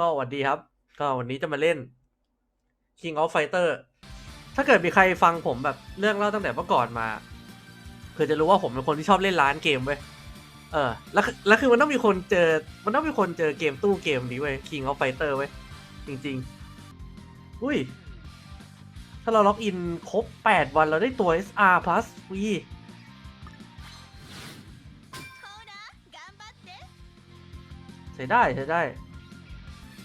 ก็สวัสดีครับ ก็วันนี้จะมาเล่น King of Fighter ถ้าเกิดมีใครฟังผมแบบเรื่องเล่าตั้งแต่เมื่อก่อนมา คือจะรู้ว่าผมเป็นคนที่ชอบเล่นร้านเกมเว้ยเออ แล้วคือแล้วคือมันต้องมีคนเจอ มันต้องมีคนเจอเกมตู้เกมนี้เว้ย King of Fighter เว้ย จริง ๆ อุ้ย ถ้าเราล็อกอินครบ 8 วันเราได้ตัว SR plus ฟรีใช้ได้ ใช้ได้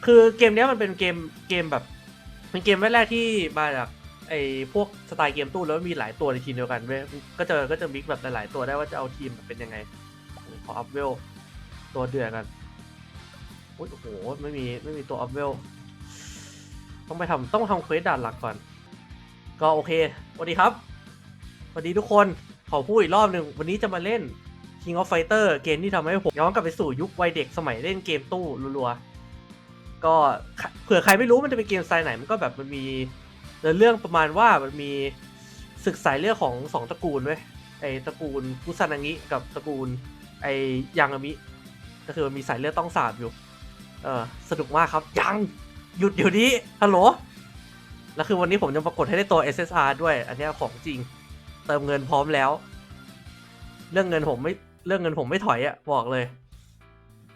คือเกมนี้มันเป็นเกมเกมแบบเป็นเกมแรกที่มาจากไอ้พวกสไตล์เกมตู้แล้วมีหลายตัวในทีมเดียวกันเว้ยก็จะก็จะมิกแบบหลายๆตัวได้ว่าจะเอาทีมแบบเป็นยังไง ขออัพเวลตัวเดือดกันโอ้โหไม่มีไม่มีตัวอัพเวลต้องไปทำต้องทำเควสด่านหลักก่อน ก็โอเคสวัสดีครับสวัสดีทุกคนขอพูดอีกรอบหนึ่งวันนี้จะมาเล่น King of Fighter เกมที่ทำให้ผมย้อนกลับไปสู่ยุควัยเด็กสมัยเล่นเกมตู้รัวๆ ก็เผื่อใครไม่รู้มันจะเป็นเกมสไตล์ไหนมันก็แบบมันมีเรื่องประมาณว่ามันมีศึกสายเลือดของสองตระกูลเว้ยไอตระกูลกุซานางิกับตระกูลไอยังอามิก็คือมันมีสายเลือดต้องสาบอยู่ เออสนุกมากครับ ยังหยุดเดี๋ยวนี้ฮัลโหลแล้วคือวันนี้ผมจะปรากฏให้ได้ตัว SSR ด้วย อันนี้ของจริง เติมเงินพร้อมแล้ว เรื่องเงินผมไม่เรื่องเงินผมไม่ถอยอะ่ะบอกเลย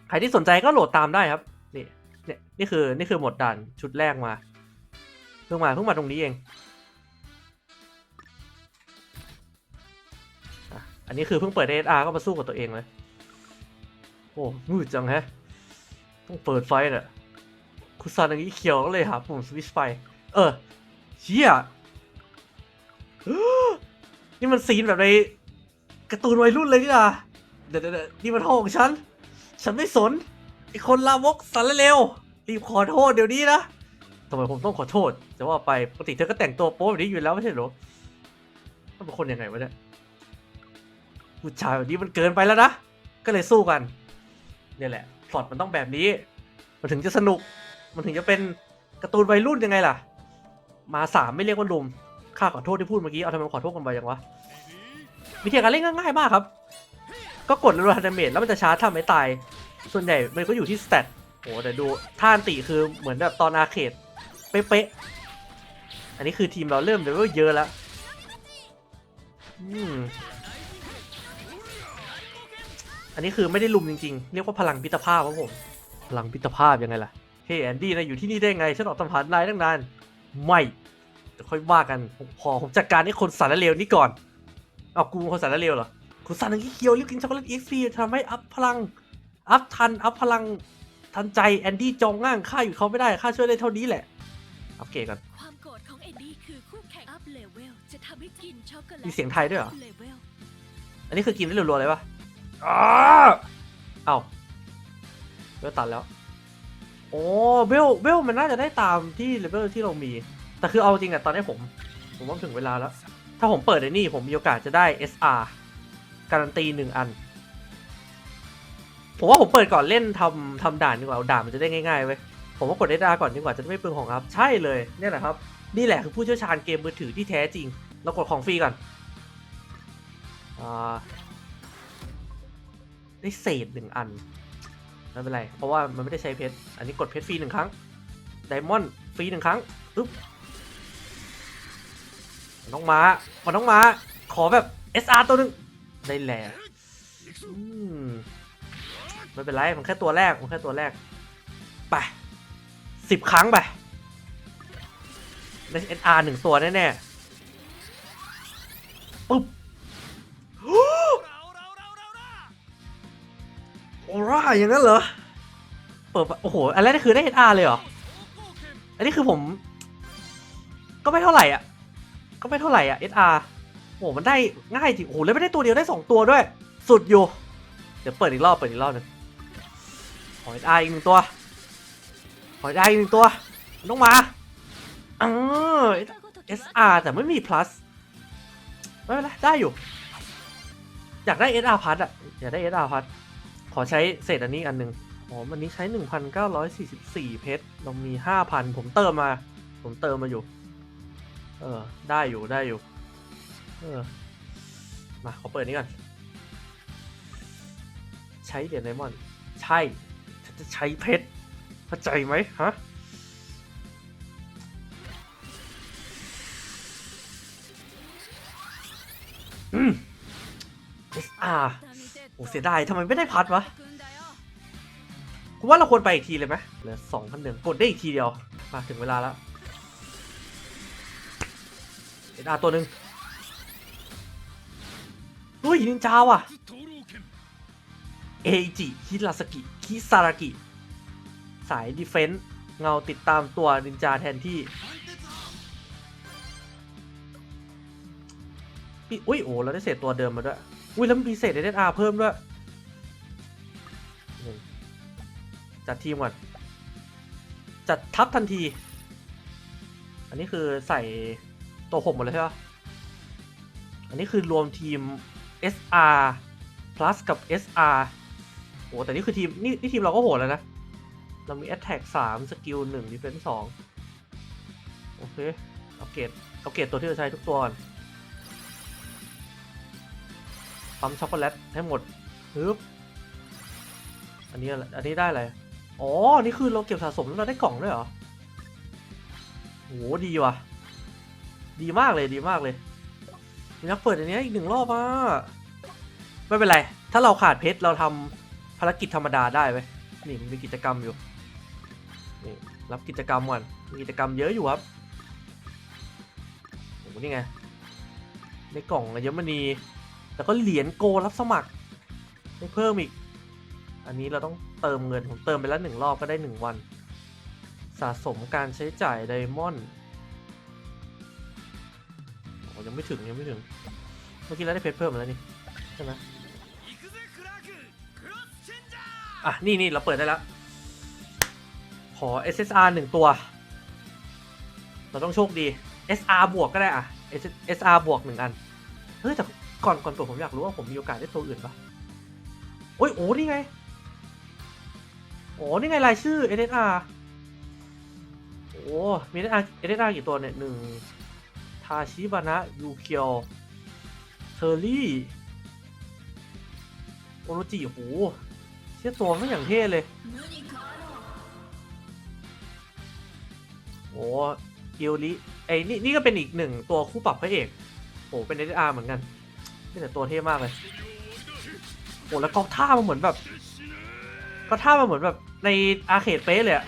ใครที่สนใจก็โหลดตามได้ครับ เนี่ยนี่คือนี่คือหมดด่านชุดแรกมาเพิ่งมาเพิ่งมาตรงนี้เองอันนี้คือเพิ่งเปิด ASR ก็มาสู้กับตัวเองเลย โอ้มืดจังแฮะ ต้องเปิดไฟน่ะคุณซานางิเขียวก็เลยครับผมสวิตช์ไฟ เออ เชี่ยนี่มันซีนแบบในการ์ตูนวัยรุ่นเลยนี่นะเดี๋ยวเดี๋ยวเดี๋ยวนี่มันห้องฉัน ฉันไม่สน ไอคนลามกสารเลวรีบขอโทษเดี๋ยวนี้นะทำไมผมต้องขอโทษจะว่าไปปกติเธอก็แต่งตัวโป๊แบบนี้อยู่แล้วไม่ใช่เหรอต้องเป็นคนยังไงวะเนี่ยผู้ชายแบบนี้มันเกินไปแล้วนะ ก็เลยสู้กัน เนี่ยแหละพล็อตมันต้องแบบนี้ มันถึงจะสนุก มันถึงจะเป็นการ์ตูนวัยรุ่นยังไงล่ะ มาสามไม่เรียกว่าลุมข้าขอโทษที่พูดเมื่อกี้ เอาทำไมขอโทษกันไปยังวะ วิธีการเล่นง่ายๆมากครับ ก็กดรัวๆดาเมจแล้วมันจะชาร์จทำให้ตาย ส่วนใหญ่มันก็อยู่ที่สเตตโอ้แต่ดูท่าอันติคือเหมือนแบบตอนอาร์เคดเป๊ะๆอันนี้คือทีมเราเริ่มเลเวลเยอะแล้วอืมอันนี้คือไม่ได้ลุมจริงๆ เรียกว่าพลังพิตรภาพครับผม พลังพิตรภาพยังไงล่ะ เฮ้ยแอนดี้นายอยู่ที่นี่ได้ไง ฉันออกตามหานายตั้งนาน ไม่เดี๋ยวค่อยว่ากันผมขอผมจัดการไอ้คนสารเลวนี่ก่อน เอากูเป็นคนสารเลวเหรอ คุณสารนังเขียวรีบกินช็อกโกแลตอีฟรีทำให้อัพพลัง อัพทัน อัพพลังทันใจแอนดี้จองง่างข้าอยู่เขาไม่ได้ข้าช่วยได้เท่านี้แหละ อัพเกรดก่อนความโกรธของเอ็ดดี้คือคู่แข่งอัพเลเวลจะทำให้กินช็อกโกแลตมีเสียงไทยด้วยเหรอ เลเวลอันนี้คือกินได้รัวๆเลยปะอ้าเอ้าเบลตัดแล้ว โอ้เบลเบลมันน่าจะได้ตามที่เลเวลที่เรามี แต่คือเอาจริงอะตอนนี้ผม ผมว่าถึงเวลาแล้ว ถ้าผมเปิดไอ้นี่ผมมีโอกาสจะได้ SR การันตีหนึ่งอัน ผมว่าผมเปิดก่อนเล่นทำทำด่านดีกว่าเอาด่านมันจะได้ง่ายๆเว้ยผมว่ากด SR ก่อนดีกว่าจะได้ไม่เปลืองของครับ ใช่เลยเนี่ยแหละครับ นี่แหละคือผู้เชี่ยวชาญเกมมือถือที่แท้จริง เรากดของฟรีก่อนอ่าได้เศษหนึ่งอันไม่เป็นไร เพราะว่ามันไม่ได้ใช้เพชร อันนี้กดเพชรฟรีหนึ่งครั้ง ไดมอนด์ฟรีหนึ่งครั้งปึ๊บน้องมามันต้องมาขอแบบ SR ตัวหนึ่งได้แหละอืม ไม่เป็นไร มันแค่ตัวแรก มันแค่ตัวแรก ไปสิบครั้งไปได้ SR หนึ่งตัวแน่ๆปึ๊บโอร่าอย่างนั้นเหรอ เปิดโอ้โห อันแรกนี่คือได้ HR เลยเหรอ อันนี้คือผม ก็ไม่เท่าไหร่อะ ก็ไม่เท่าไหร่อะ SR โอ้โห มันได้ง่ายจริง โอ้โห แล้วไม่ได้ตัวเดียวได้สองตัวด้วย สุดอยู่ เดี๋ยวเปิดอีกรอบ เปิดอีกรอบนึง ขอ HR อีกหนึ่งตัวขอ HR อีกหนึ่งตัวต้องมาเออ SR แต่ไม่มี plus ไม่เป็นไรได้อยู่ อยากได้ SR plus อะอยากได้ SR plus ขอใช้เศษอันนี้อันหนึ่งอ๋อวันนี้ใช้ 1,944 เพชรเรามี 5,000 ผมเติมมา ผมเติมมาอยู่ เออ ได้อยู่ได้อยู่ เออ มาขอเปิดนี้ก่อน ใช้เหรียญไดมอนด์ใช่ จะใช้เพชรเข้าใจไหมฮะอืม SR โอ้เสียดายทำไมไม่ได้พัดวะกูว่าเราควรไปอีกทีเลยไหมเหลือสองพันหนึ่งกดได้อีกทีเดียว มาถึงเวลาแล้ว SR ตัวหนึ่งอุ้ยนินจาว่ะ เอจิฮิราสกิ คิซารากิ สายดีเฟนส์เงาติดตามตัวนินจาแทนที่ปีอุ้ยโอ้เราได้เศษตัวเดิมมาด้วย อุ้ยแล้วมีเศษเอเอาเพิ่มด้วย จัดทีมก่อน จัดทับทันที อันนี้คือใส่ตัวหกหมดเลยใช่ปะอันนี้คือรวมทีม SR plus กับ SR โอ้แต่นี่คือทีมนี่นี่ทีมเราก็โหดแล้วนะ เรามี attack 3 skill 1 defense 2โอเคอัปเกรดอัปเกรดตัวที่เราใช้ทุกตัวก่อนปั๊มช็อกโกแลตให้หมดฮึบอันนี้อันนี้ได้อะไร อ๋อ นี่คือเราเก็บสะสมแล้วเราได้กล่องด้วยเหรอโหดีว่ะ ดีมากเลยดีมากเลยนี่นักเปิดอันนี้อีกหนึ่งรอบอะ ไม่เป็นไร ถ้าเราขาดเพชรเราทำ ภารกิจธรรมดาได้ไหมนี่มันมีกิจกรรมอยู่นี่รับกิจกรรมก่อนมีกิจกรรมเยอะอยู่ครับโอ้โหนี่ไงในกล่องอะเยอะมณีแล้วก็เหรียญโกรับสมัครได้เพิ่มอีก อันนี้เราต้องเติมเงินผมเติมไปแล้วหนึ่งรอบก็ได้หนึ่งวัน สะสมการใช้จ่ายไดมอนด์ยังไม่ถึงยังไม่ถึง เมื่อกี้เราได้เพชรเพิ่มแล้วนี่ใช่ไหม อะ นี่นี่เราเปิดได้แล้ว ขอ SSR หนึ่งตัว เราต้องโชคดี SR บวกก็ได้อะ SR บวกหนึ่งอัน เฮ้ยแต่ก่อนก่อนเปิดผมอยากรู้ว่าผมมีโอกาสได้ตัวอื่นปะโอ้ยโอ้นี่ไง โอ้นี่ไงรายชื่อ SSR โอ้มี SSR SSR กี่ตัวเนี่ยหนึ่งทาชิบานะยูเคียวเทอร์รี่โอโรจิโอ้โห เชี่ยตัวมันอย่างเท่เลย โอ้กิลลิไอ้นี่นี่ก็เป็นอีกหนึ่งตัวคู่ปรับพระเอกโอ้เป็นเออาร์เหมือนกันนี่แต่ตัวเท่มากเลยโอ้แล้วก็ท่ามันเหมือนแบบ ก็ท่ามันเหมือนแบบในอาร์เคดเป๊ะเลยอะ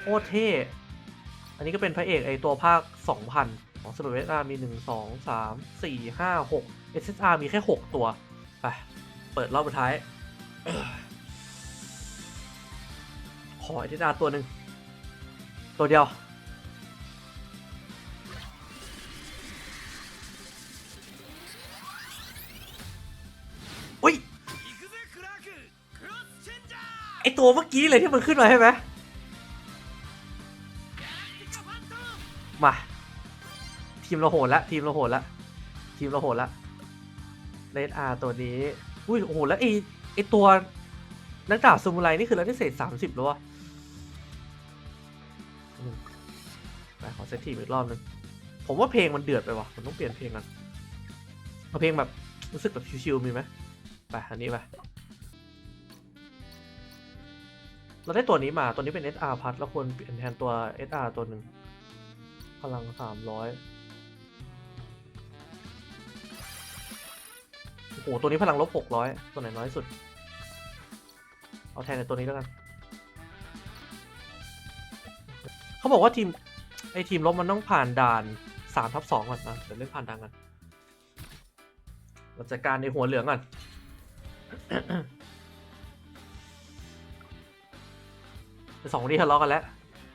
โคตรเท่ อันนี้ก็เป็นพระเอกไอตัวภาค 2000 ของสเปเวสอาร์มี 1 2 3 4 5 6 SSR มีแค่ 6 ตัว ไป เปิดรอบสุดท้าย ขอ SSR ตัวหนึ่ง ตัวเดียว อุ้ย ไอตัวเมื่อกี้เลยที่มันขึ้นมาใช่ไหมมา ทีมเราโหดละ ทีมเราโหดละ ทีมเราโหดละ เลดอาร์ตัวนี้ อุ้ย โอ้โห แล้วไอไอตัวนักดาบซูมูไรนี่คือเราได้เศษสามสิบแล้ววะไปขอเซตทีมอีกรอบหนึง ผมว่าเพลงมันเดือดไปว่ะผมต้องเปลี่ยนเพลงกันเอาเพลงแบบรู้สึกแบบชิวๆมีไหมไปอันนี้ไปเราได้ตัวนี้มา ตัวนี้เป็น SR พัดเราควรเปลี่ยนแทนตัว SR ตัวหนึ่ง พลังสามร้อย โอ้โหตัวนี้พลังลบหกร้อยตัวไหนน้อยสุด เอาแทนในตัวนี้แล้วกัน เขาบอกว่าทีม ไอทีมลบมันต้องผ่านด่านสามทับสองก่อนนะเดี๋ยวเล่นผ่านด่านกันเราจัดการในหัวเหลืองก่อนสองคนนี้ทะเลาะกันแล้ว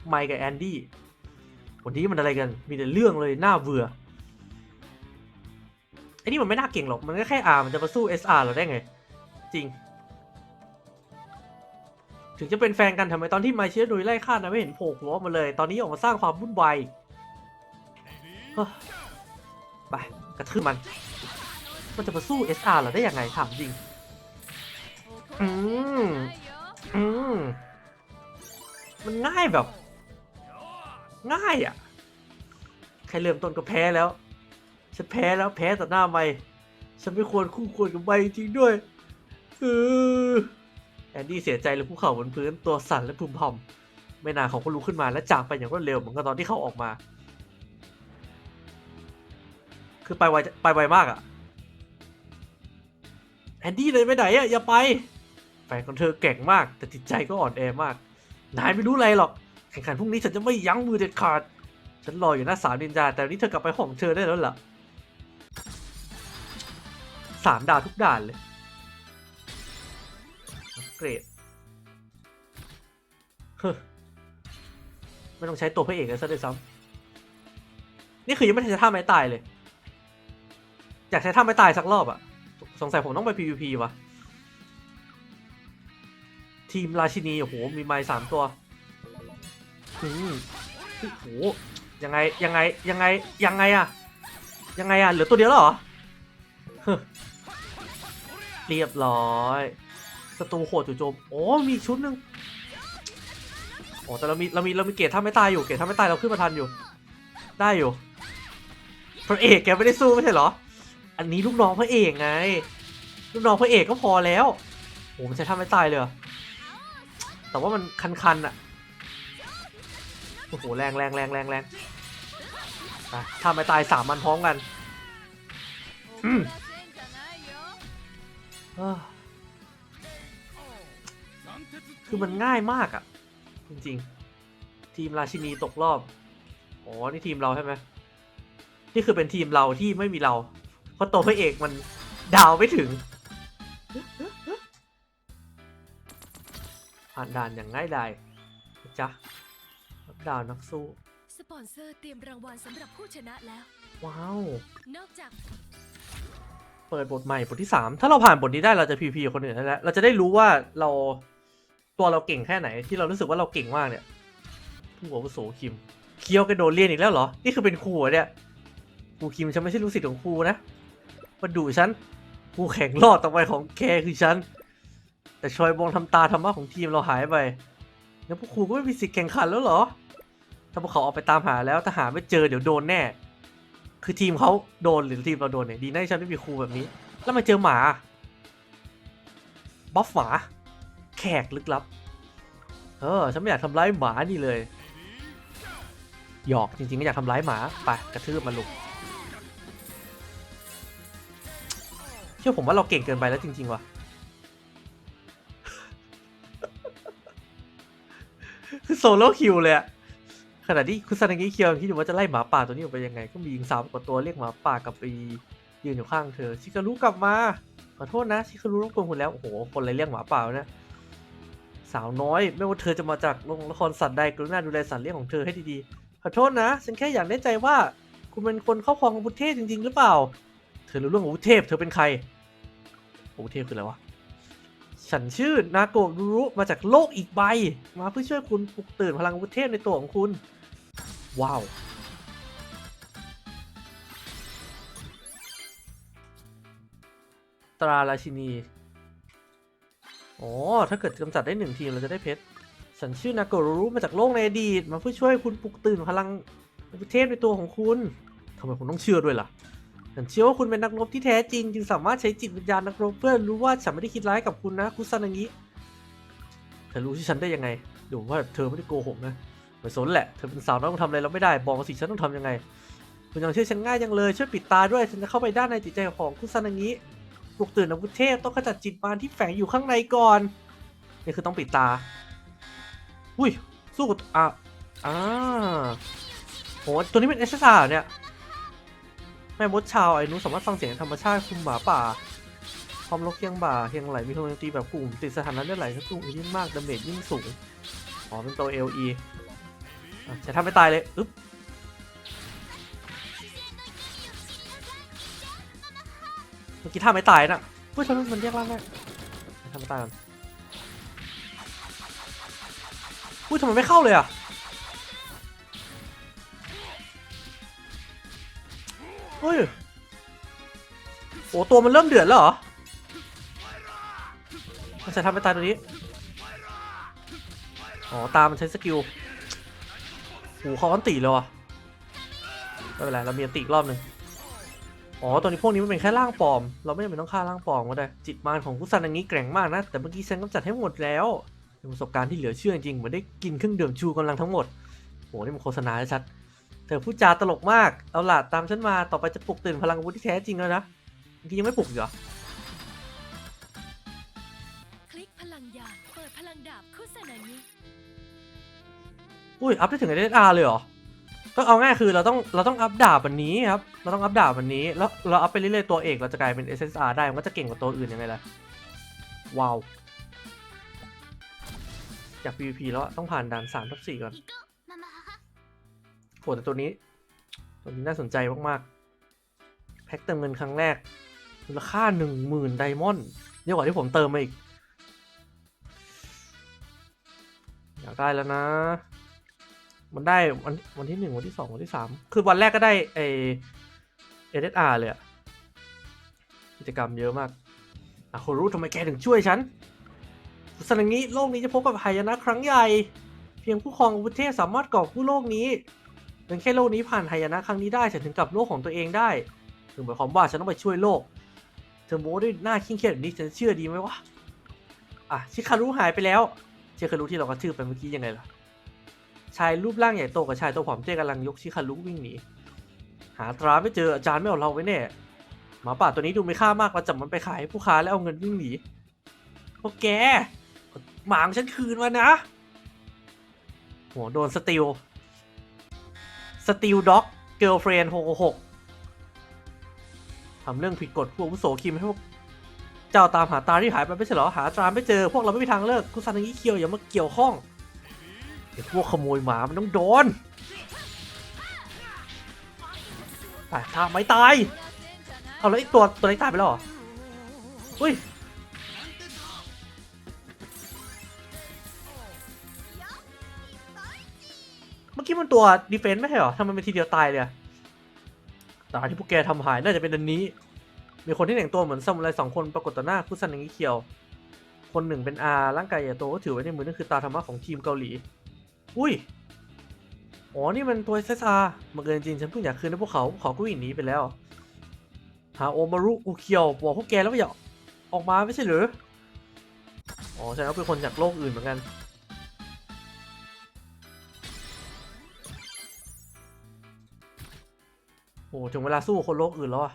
ไมค์กับแอนดี้วันนี้มันอะไรกัน มีแต่เรื่องเลยหน้าเบื่อ อ้นี่มันไม่น่าเก่งหรอก มันก็แค่ R มันจะมาสู้ SR เราได้ไง จริง ถึงจะเป็นแฟนกันทำไมตอนที่มาเชียร์ดุยไล่ฆ่านะไม่เห็นโผล่หัวมาเลย ตอนนี้ออกมาสร้างความวุ่นวายไปกระทืบมัน มันจะมาสู้ SR เราได้ยังไงถามจริง อืมอืมมันง่ายแบบ ง่ายอะใครเริ่มต้นก็แพ้แล้ว ฉันแพ้แล้วแพ้ต่อหน้าไม่ฉันไม่ควรคู่ควรกับไม่จริงด้วยเออแอนดี้เสียใจเลยภูเข่าบนพื้นตัวสั่นและพึมพำไม่นานเขาก็ลุกขึ้นมาและจากไปอย่างรวดเร็วเหมือนกับตอนที่เขาออกมา คือไปไวไปไวมากอะแอนดี้เลยไปไหนอะอย่าไปแฟนของเธอเก่งมาก แต่จิตใจก็อ่อนแอมาก นายไม่รู้อะไรหรอก แข่งขันพรุ่งนี้ฉันจะไม่ยั้งมือเด็ดขาด ฉันรออยู่หน้าสามนินจาแต่วันนี้เธอกลับไปห้องเธอได้แล้วล่ะ สามดาวทุกด่านเลยเกรดฮ้อไม่ต้องใช้ตัวพระเอกเลยซะด้วยซ้ำนี่คือยังไม่ทันจะท่าไม้ตายเลย อยากใช้ท่าไม้ตายสักรอบอะสงสัยผมต้องไป PVP วะทีมราชินี โอ้โห มีไม้สามตัวอืมโอ้โห ยังไง ยังไง ยังไง ยังไงอะยังไงอะเหลือตัวเดียวแล้วเหรอ เรียบร้อยศัตรูโหดจู่โจมโอ้มีชุดหนึ่งโอ้แต่เรามีเรามีเรามีเกรดถ้าไม่ตายอยู่เกรดถ้าไม่ตายเราขึ้นมาทันอยู่ ได้อยู่พระเอกแกไม่ได้สู้ไม่ใช่เหรอ อันนี้ลูกน้องพระเอกไง ลูกน้องพระเอกก็พอแล้วโอ้มันใช้ท่าไม่ตายเลยแต่ว่ามันคันๆอะโอ้โหแรงแรงแรงแรงแรงท่าไม่ตายสามมันพร้อมกันอืม คือมันง่ายมากอะจริง ๆ ทีมราชินีตกรอบ อ๋อ นี่ทีมเราใช่ไหม นี่คือเป็นทีมเราที่ไม่มีเรา เพราะตัวพระเอกมันดาวไม่ถึง ผ่านด่านอย่างง่ายดายนะจ๊ะนักดาวนักสู้ สปอนเซอร์เตรียมรางวัลสำหรับผู้ชนะแล้ว ว้าว นอกจาก เปิดบทใหม่บทที่ 3 ถ้าเราผ่านบทนี้ได้เราจะพีพีกับคนอื่นได้แล้ว เราจะได้รู้ว่าเราตัวเราเก่งแค่ไหนที่เรารู้สึกว่าเราเก่งมากเนี่ยผู้อาวุโสคิม เคียวกระโดดเรียนอีกแล้วเหรอ นี่คือเป็นครูเนี่ยครูคิมฉันไม่ใช่ลูกศิษย์ของครูนะมาดูฉันครูแข่งรอดต่อไปของแกคือฉัน แต่ชอยบองทำตาธรรมะของทีมเราหายไปแล้วพวกครูก็ไม่มีสิทธิ์แข่งขันแล้วเหรอ ถ้าพวกเขาออกไปตามหาแล้วถ้าหาไม่เจอเดี๋ยวโดนแน่ คือทีมเขาโดนหรือทีมเราโดนเนี่ยดีนะที่ฉันไม่มีครูแบบนี้ แล้วมาเจอหมาบัฟหมาแขกลึกลับ เออฉันไม่อยากทำร้ายหมานี่เลย หยอกจริงๆก็อยากทำร้ายหมาไปกระทืบมันลูกเชื่อผมว่าเราเก่งเกินไปแล้วจริงๆว่ะคือโซโล่คิวเลยอะ ขณะที่คุณซานางิเคียวคิดอยู่ว่าจะไล่หมาป่าตัวนี้ออกไปยังไง ก็มีหญิงสาวกว่าตัวเรียกหมาป่ากลับไปยืนอยู่ข้างเธอ ชิคารุกลับมาขอโทษนะชิคารุรบกวนคุณแล้ว โอ้โห คนอะไรเรียกหมาป่าเนะสาวน้อย ไม่ว่าเธอจะมาจากโรงละครสัตว์ใดกรุณาดูแลสัตว์เลี้ยงของเธอให้ดีๆ ขอโทษนะ ฉันแค่อยากแน่ใจว่า คุณเป็นคนครอบครองอาวุธเทพจริง ๆ หรือเปล่า เธอรู้เรื่องอาวุธเทพ เธอเป็นใครอาวุธเทพคืออะไรวะ ฉันชื่อนาโกะรูรุมาจากโลกอีกใบ มาเพื่อช่วยคุณปลุกตื่นพลังอาวุธเทพในตัวของคุณ ว้าว ตราราชินี อ๋อ ถ้าเกิดกำจัดได้หนึ่งทีมเราจะได้เพชร ฉันชื่อนาโกรูรุมาจากโลกในอดีต มาเพื่อช่วยคุณปลุกตื่นพลังเทพในตัวของคุณทำไมผมต้องเชื่อด้วยล่ะ ฉันเชื่อว่าคุณเป็นนักรบที่แท้จริง จึงสามารถใช้จิตวิญญาณนักรบเพื่อรู้ว่าฉันไม่ได้คิดร้ายกับคุณนะ คุซานางิเธอรู้ที่ฉันได้ยังไงดูว่าเธอไม่ได้โกหกนะ ไม่สนแหละเธอเป็นสาวน้อยต้องทำอะไรเราไม่ได้บอกมาสิฉันต้องทำยังไงคุณยังเชื่อฉันง่ายจังเลยช่วยปิดตาด้วยฉันจะเข้าไปด้านในจิตใจของคุณซานางิปลุกตื่นอาวุธเทพต้องขจัดจิตมารที่แฝงอยู่ข้างในก่อนนี่คือต้องปิดตาอุ้ยสู้กับอะอ่าโหตัวนี้เป็นเอสซาเนี่ยแม่มดชาวไอ้นุสามารถฟังเสียงธรรมชาติคุมหมาป่าพร้อมลกเคียงบ่าเคียงไหลมีพลังตีแบบกลุ่มติดสถานะเลือดไหลทั้งสูงยิ่งมากดาเมจยิ่งสูงอ๋อเป็นตัว LE อะ จะทำไม่ตายเลยอึ๊บเมื่อกี้ท่าไม่ตายน่ะเฮ้ยทำไมมันแยกล่างได้ทำไม่ตายกันอุ้ยทำไมไม่เข้าเลยอะเฮ้ยโอ้ตัวมันเริ่มเดือดแล้วเหรอมันจะทำไปตายตัวนี้ อ๋อ ตามันใช้สกิล โหเขาอันตีเลยว่ะไม่เป็นไรเรามีอันตีอีกรอบหนึ่งอ๋อตอนนี้พวกนี้มันเป็นแค่ร่างปลอม เราไม่จำเป็นต้องฆ่าร่างปลอมก็ได้ จิตมารของกุซันอันนี้แกร่งมากนะ แต่เมื่อกี้ฉันกำจัดให้หมดแล้วเป็นประสบการณ์ที่เหลือเชื่อจริงๆเหมือนได้กินเครื่องดื่มชูกำลังทั้งหมดโหนี่มันโฆษณาชัด เธอพูดจาตลกมาก เอาล่ะตามฉันมา ต่อไปจะปลุกตื่นพลังอาวุธที่แท้จริงแล้วนะเมื่อกี้ยังไม่ปลุกอีกเหรอ อุ้ยอัพได้ถึง SSR เลยเหรอ ก็เอาง่ายคือเราต้องเราต้องอัพดาบวันนี้ครับ เราต้องอัพดาบวันนี้ แล้วเราอัพไปเรื่อยๆตัวเอกเราจะกลายเป็น SSR ได้ มันก็จะเก่งกว่าตัวอื่นยังไงล่ะ ว้าวจาก PVP แล้วต้องผ่านด่าน3ทับ4ก่อนโหแต่ตัวนี้ ตัวนี้น่าสนใจมากๆ แพ็คเติมเงินครั้งแรกมูลค่า10,000ไดมอนด์เยอะกว่าที่ผมเติมมาอีก อยากได้แล้วนะ มันได้วันวันที่หนึ่งวันที่สองวันที่สามคือวันแรกก็ได้เอเอเดอาร์เลยอะกิจกรรมเยอะมากอะคุณรู้ทำไมแกถึงช่วยฉันสนังนี้โลกนี้จะพบกับหายนะครั้งใหญ่ เพียงผู้ครองอาวุธเทพสามารถกอบกู้โลกนี้เพียงแค่โลกนี้ผ่านหายนะครั้งนี้ได้ฉันถึงกับโลกของตัวเองได้ถึงหมายความว่าฉันต้องไปช่วยโลก เธอโม้ด้วยหน้าเคร่งเครียดแบบนี้ฉันเชื่อดีไหมวะอะชิคารุหายไปแล้วเชิคารุที่เรากระทืบไปเมื่อกี้ยังไงล่ะ ชายรูปร่างใหญ่โตกับชายตัวผอมเตี้กำลังยกชิคารุวิ่งหนี หาตราไม่เจออาจารย์ไม่เอาเราไว้แน่ หมาป่าตัวนี้ดูไม่ค่ามากเราจับมันไปขายให้ผู้ค้าแล้วเอาเงินวิ่งหนีพวกแก หมางฉันคืนมานะโหโดนสติล สติลด็อกเกิร์ลเฟรนหกหกทำเรื่องผิดกฎพวกวุโสคิมให้พวกเจ้าตามหาตราที่หายไปไม่ใช่เหรอ หาตราไม่เจอพวกเราไม่มีทางเลิกกุซันงี้เคียวอย่ามาเกี่ยวข้อง ไอ้พวกขโมยหมามันต้องโดนตายทาไม่ตาย เอาแล้วไอ้ตัวตัวนี้ตายไปแล้วเหรออุ้ยเมื่อกี้มันตัวดีเฟนต์ไม่ใช่เหรอทำไมเป็นทีเดียวตายเลยอะตาที่พวกแกทำหายน่าจะเป็นอันนี้ มีคนที่แต่งตัวเหมือนซามูไรสองคนปรากฏต่อหน้าคุซันอย่างนี้เคียว คนหนึ่งเป็นอาร่างกายใหญ่โตก็ถือไว้ในมือนั่นคือตาธรรมะของทีมเกาหลี อุ้ย อ๋อ นี่มันตัวเซซามาเกินจริง ฉันเพิ่งอยากคืนให้พวกเขา พวกเขาก็วิ่งหนีไปแล้ว หาโอมารุอุเคียวบอกพวกแกแล้วว่าอย่าออกมาไม่ใช่หรือ อ๋อฉันก็เป็นคนจากโลกอื่นเหมือนกัน โอ้ถึงเวลาสู้คนโลกอื่นแล้วอะ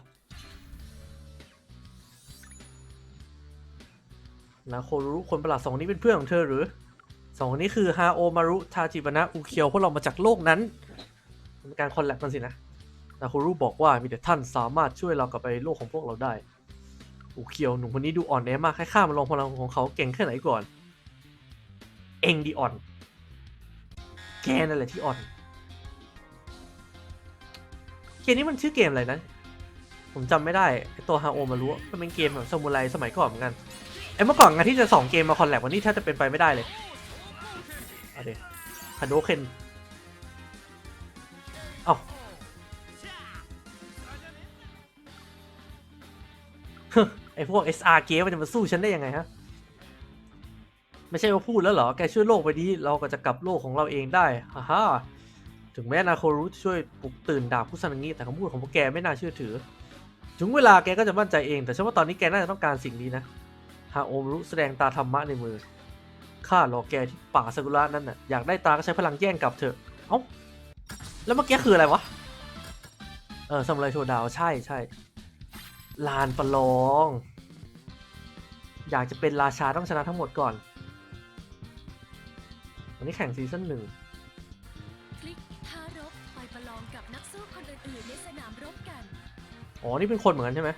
นะโครุคนประหลาดสองนี้เป็นเพื่อนของเธอหรือ สองคนนี้คือฮาโอมารุทาจิบนะอุเคียวพวกเรามาจากโลกนั้นเป็นการคอลแลบกันสินะนาโครุบอกว่ามีแต่ท่านสามารถช่วยเรากลับไปโลกของพวกเราได้อุเคียวหนุ่มคนนี้ดูอ่อนแอมากให้ข้ามาลองพลังของเขาเก่งแค่ไหนก่อน เองดีอ่อน แกนั่นแหละที่อ่อนเกมนี้มันชื่อเกมอะไรนะ ผมจำไม่ได้ตัวฮาโอมารู้มันเป็นเกมแบบซามูไรสมัยก่อนเหมือนกันไอเมื่อก่อนงานที่จะสองเกมมาคอลแลบวันนี้แทบจะเป็นไปไม่ได้เลย เอาเดี๋ยวคาโดเคนเอ้าไอพวก SR เกมมันจะมาสู้ฉันได้ยังไงฮะ ไม่ใช่ว่าพูดแล้วเหรอ แกช่วยโลกไปดีเราก็จะกลับโลกของเราเองได้ฮ่าฮ่าถึงแม้นาโครุช่วยปลุกตื่นดาบคุซันางิแต่คำพูดของพวกแกไม่น่าเชื่อถือ ถึงเวลาแกก็จะมั่นใจเอง แต่ฉันว่าตอนนี้แกน่าจะต้องการสิ่งนี้นะฮาโอมรุแสดงตาธรรมะในมือ ข้ารอแกที่ป่าซากุระนั่นน่ะอยากได้ตาก็ใช้พลังแย่งกลับเถอะ เอ้า แล้วเมื่อกี้คืออะไรวะ เออซามูไรโชว์ดาวใช่ใช่ลานประลอง อยากจะเป็นราชาต้องชนะทั้งหมดก่อน วันนี้แข่งซีซั่นหนึ่งคลิกท้ารบไปประลองกับนักสู้คนอื่นๆในสนามรบกัน อ๋อ นี่เป็นคนเหมือนกันใช่ไหม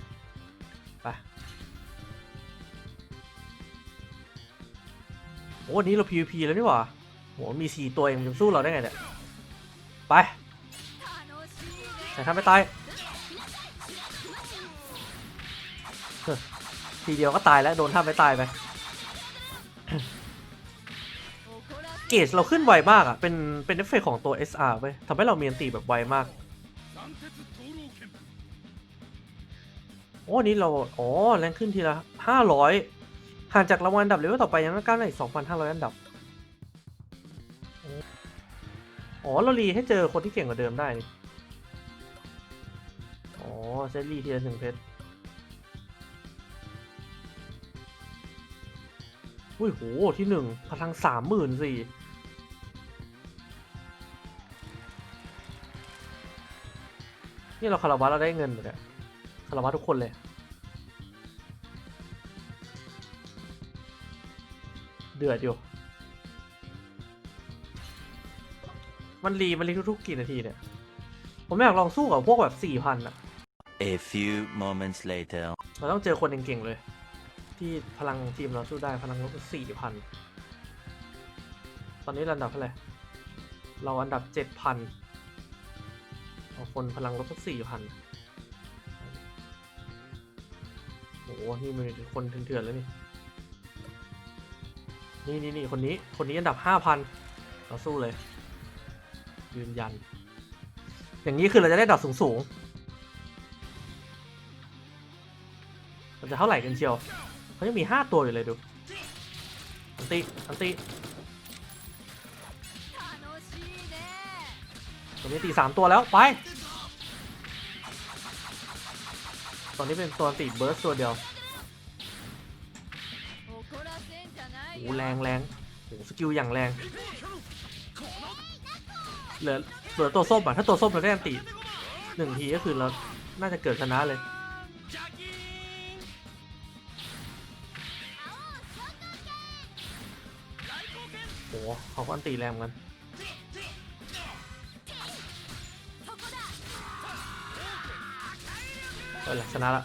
โอ้นนี้เรา PVP แล้วนี่หว่าโหมีสี่ตัวเองจะสู้เราได้ไงเนี่ย ไปแต่ทำไม่ตายทีเดียวก็ตายแล้วโดนท่าไม่ตายไป เกจเราขึ้นไวมากอะ เป็นเป็นเอฟเฟกของตัว SR ไปทำให้เรามีอันตีแบบไวมาก โอ้นนี้เรา อ๋อ แรงขึ้นทีละห้าร้อย ห่างจากรางวัลอันดับเลเวลต่อไปยังก้าวได้อีกสองพันห้าร้อยอันดับ อ๋อ เรารีให้เจอคนที่เก่งกว่าเดิมได้นี่ อ๋อเซรีทีละหนึ่งเพชร อุ้ยโห ที่หนึ่งพลังสามหมื่นสี่นี่เราคาราวะเราได้เงินเหมือนกันคาราวะทุกคนเลย ดือดอยู่ มันรีมันรีทุกๆกี่นาทีเนี่ย ผมอยากลองสู้กับพวกแบบสี่พันอะ A few moments later. เราต้องเจอคนเก่งๆเลย ที่พลังทีมเราสู้ได้พลังลบสี่พันตอนนี้เราอันดับเท่าไหร่เราอันดับเจ็ดพันเอาคนพลังลบสักสี่พันโอ้โหนี่มันคนเถื่อนๆแล้วนี่ นี่นี่นี่คนนี้ คนนี้อันดับห้าพันเราสู้เลย ยืนยัน อย่างนี้คือเราจะได้ดับสูงสูงเราจะเท่าไหร่กันเชียวเขายังมีห้าตัวอยู่เลยดูอันตีอันตีตอนนี้ตีสามตัวแล้วไป ตอนนี้เป็นตัวตีเบิร์สตัวเดียว แรงแรงโอ้สกิลอย่างแรง เหลือเหลือตัวส้มอะ ถ้าตัวส้มเราได้อันติหนึ่งทีก็คือเรา น่าจะเกิดชนะเลย โอ้เขาก็อันตีแรงเหมือนกันเออแหละชนะละ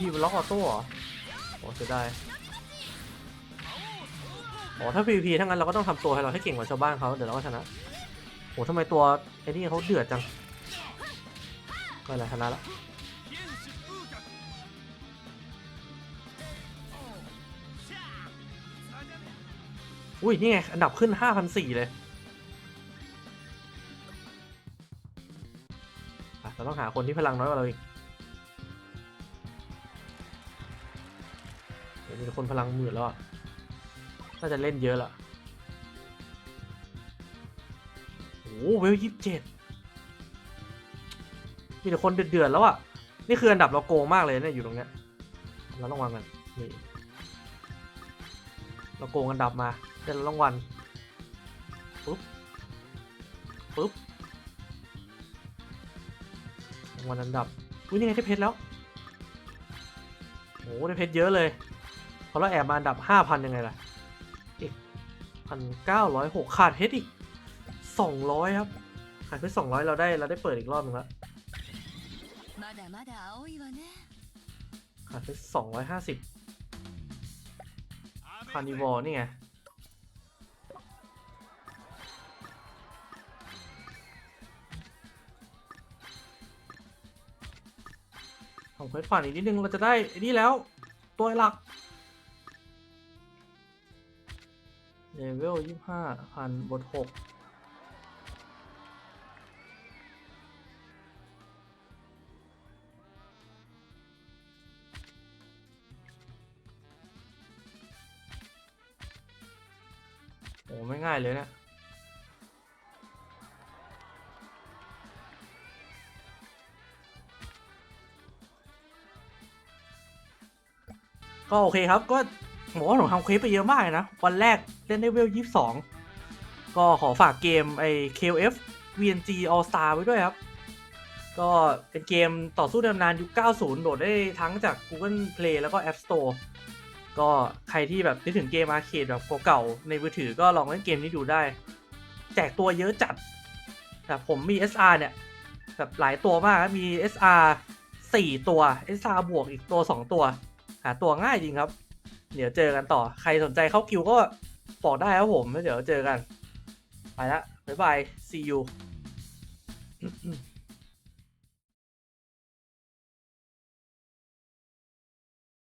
พี่พีมันล็อกออโต้เหรอโอ้เสียดายอ๋อถ้า PVP ทั้งนั้นเราก็ต้องทำตัวให้เราให้เก่งกว่าชาวบ้านเขาเดี๋ยวเราก็ชนะโอ้ทำไมตัวไอ้นี่เขาเดือดจังไม่เป็นไรชนะละอุ้ยนี่ไงอันดับขึ้น5,400เลยอะเราต้องหาคนที่พลังน้อยกว่าเราอีก มีคนพลังหมื่นแล้วอะน่าจะเล่นเยอะละโอ้เวลยี่สิบเจ็ดมีแต่คนเดือดๆแล้วอะนี่คืออันดับเราโกงมากเลยเนี่ยอยู่ตรงเนี้ย เราต้องวางกันนี่เราโกงอันดับมาได้รางวัลปุ๊บปุ๊บรางวัลอันดับอุ้ยนี่ไงได้เพชรแล้วโอ้โหได้เพชรเยอะเลย ราะเราแอบมาอันดับ 5,000 ยังไงล่ะ อีก 1,906 ขาดเฮดอีก 200 ครับ ขาดไป200 เราได้เราได้เปิดอีกรอบนึงแล้วขาดไป250 คาร์นิวอร์นี่ไงของเควสฝันอีกนิดนึงเราจะได้นี่แล้วตัวหลัก เลเวลยี่ห้าพันบทหกโอ้ไม่ง่ายเลยเนะก็โอเคครับก็ ผมว่าผมทำเควสไปเยอะมากเลยนะ วันแรกเล่นได้เวลยี่สิบสองก็ขอฝากเกมไอ้ KOF VNG All Star ไว้ด้วยครับ ก็เป็นเกมต่อสู้ในตำนานยุค 90โหลดได้ทั้งจาก Google Play แล้วก็ App Store ก็ใครที่แบบนึกถึงเกมอาร์เคดแบบเก่าๆในมือถือก็ลองเล่นเกมนี้ดูได้ แจกตัวเยอะจัดแบบผมมี SR เนี่ย แบบหลายตัวมากมี SR 4 ตัว SR บวกอีกตัว 2 ตัว หาตัวง่ายจริงครับ เดี๋ยวเจอกันต่อใครสนใจเข้าคิวก็บอกได้ครับผมแล้วเดี๋ยวเจอกัน ไปละบ๊ายบาย see you